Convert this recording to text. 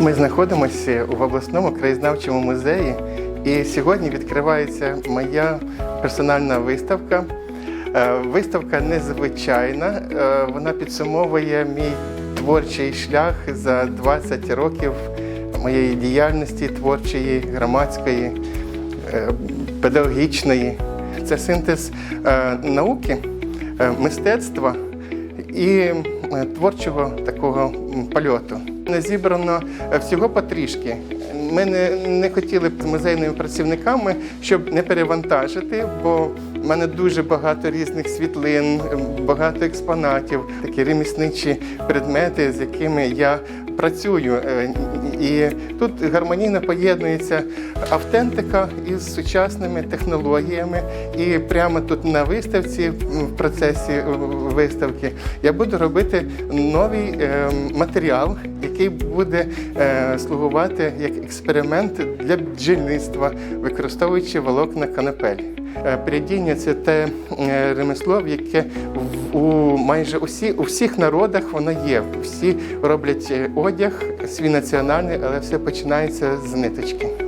знаходимося в обласному краєзнавчому музеї, і сьогодні відкривається моя персональна виставка. Е, Виставка незвичайна. е, Вона підсумовує мій творчий шлях за 20 років моєї діяльності творчої, громадської, е, педагогічної. Це синтез науки, мистецтва і творчого такого польоту. Зібрано е, всього потрішки. Ми не, не хотіли з музейними працівниками, щоб не перевантажити, бо в мене дуже багато різних світлин, ем, багато експонатів, такі ремісничі предмети, з якими я працюю. Е, І тут гармонійно поєднується автентика із сучасними технологіями. І прямо тут на виставці, в процесі е, виставки, я буду робити новий е, матеріал, який буде слугувати як експеримент для бджільництва, використовуючи волокна канапель. Е, Прядіння це те е, ремесло, яке у майже усі, у всіх народах воно є. Всі роблять е, одяг свій національний, але все починається з ниточки.